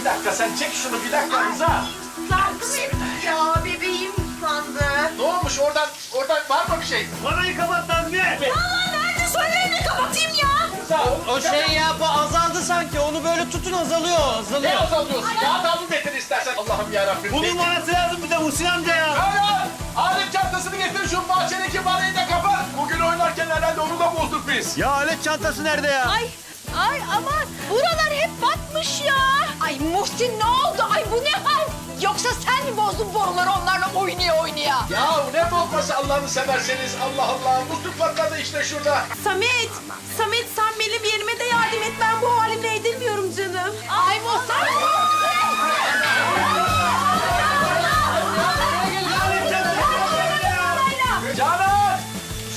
Bir dakika sen çek şunu bir dakika Rıza. Ya bebeğim sandı. Ne olmuş oradan oradan var mı bir şey? Orayı kapat Nazmi. Nerede söyleyin kapatayım ya. Rıza O şey ya bu azaldı sanki. Onu böyle tutun azalıyor, ne azalıyor. azalıyorsun? Kağıt aldım getir istersen. Allah'ım yarabbim. Bunun numarası lazım bize Muhsin amca ya. Hala alet çantasını getir şu bahçedeki vanayı da kapat. Bugün oynarken herhalde onu da bozduk biz. Ya alet çantası nerede ya? Ay ay aman buralar hep batmış ya. Ay Muhsin ne oldu? Ay bu ne hal? Yoksa sen mi bozdun boruları onlarla oynaya oynaya? Ya ne bozması Allah'ını severseniz Allah Allah. Musluk patladı işte şurada. Samet, Samet sen benim yerime de yardım et. Ben bu halimle edilmiyorum canım. Ay Muhsin. Canan!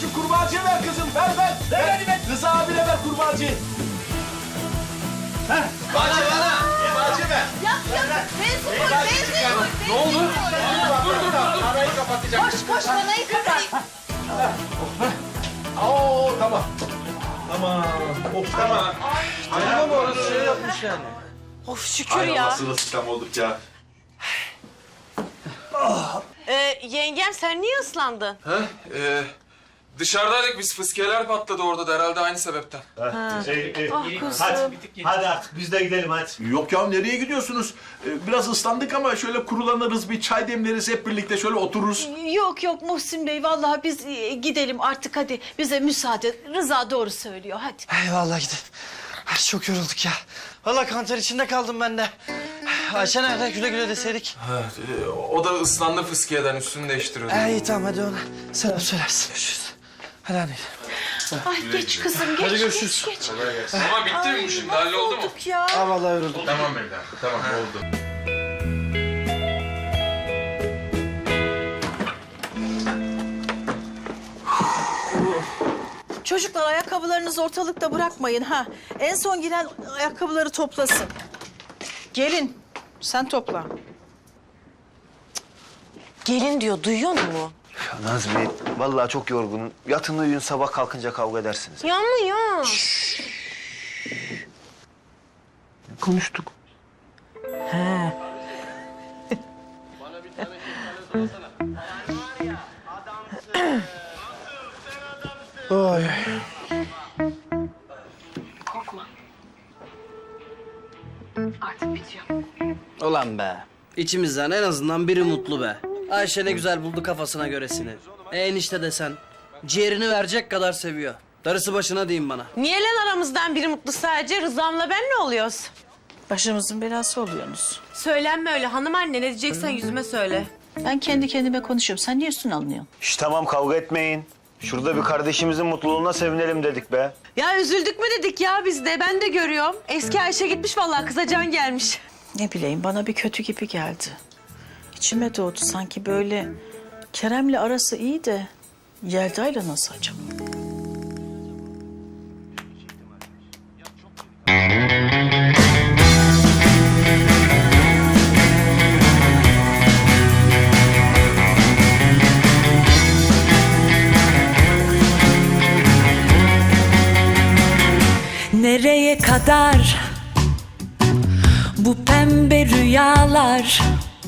Şu kurbağacıyı ver kızım ver ver. Ver, ver. Rıza abine ver kurbağacıyı. Heh. Bahçe bana. Kurbağacıyı ver. Yap yap. Ben sıfır ben sıfır. Ne oldu? Dur dur dur. Arayı kapatacağım. Koş koş vanayı kapat. Oo tamam. Tamam. Of tamam. Ama bu orası şey yapmış yani. Of şükür ya. Sırılsıklam olduk ya. Ee, yengem sen niye ıslandın? Ha? Ee, dışarıdaydık biz fıskiyeler patladı orada da herhalde aynı sebepten. Hadi, hadi artık biz de gidelim hadi. Yok ya nereye gidiyorsunuz? Ee, Biraz ıslandık ama şöyle kurulanırız, bir çay demleriz hep birlikte şöyle otururuz. Yok yok Muhsin Bey vallahi biz e, gidelim artık hadi bize müsaade. Rıza doğru söylüyor hadi. Eyvallah gidelim. Ay, çok yorulduk ya. Vallahi kanter içinde kaldım ben de. Ayşe nerede? Güle güle deseydik. Ha, e, o da ıslandı fıskiyeden üstünü değiştiriyordu. Ee, iyi tamam hadi ona. Selam söylersin. Görüşürüz. Hadi anne. Ay geç kızım geç. Hadi görüşürüz. Geç, geç. Ama bitti mi bu şimdi halloldu mu? Ya. Aa, vallahi yoruldum. Tamam Mevlam tamam oldu. Çocuklar ayakkabılarınızı ortalıkta bırakmayın ha. En son giren ayakkabıları toplasın. Gelin sen topla. Gelin diyor duyuyor mu? Nazmi, vallahi çok yorgunum. Yatın uyuyun, sabah kalkınca kavga edersiniz. Ya mı ya? Konuştuk. Oy. Ulan be. İçimizden en azından biri mutlu be. Ayşe ne güzel buldu kafasına göresini. E, enişte desen ciğerini verecek kadar seviyor. Darısı başına diyeyim bana. Niye lan aramızdan biri mutlu sadece? Rızamla ben ne oluyoruz? Başımızın belası oluyorsunuz. Söylenme öyle hanım anne ne diyeceksen yüzüme söyle. Ben kendi kendime konuşuyorum. Sen niye üstüne alınıyorsun? Şş, tamam kavga etmeyin. Şurada bir kardeşimizin mutluluğuna sevinelim dedik be. Ya üzüldük mü dedik ya biz de ben de görüyorum. Eski Ayşe gitmiş vallahi kıza can gelmiş. Ne bileyim bana bir kötü gibi geldi. İçime doğdu sanki böyle Kerem'le arası iyi de Yelda'yla nasıl acaba? Nereye kadar bu pembe rüyalar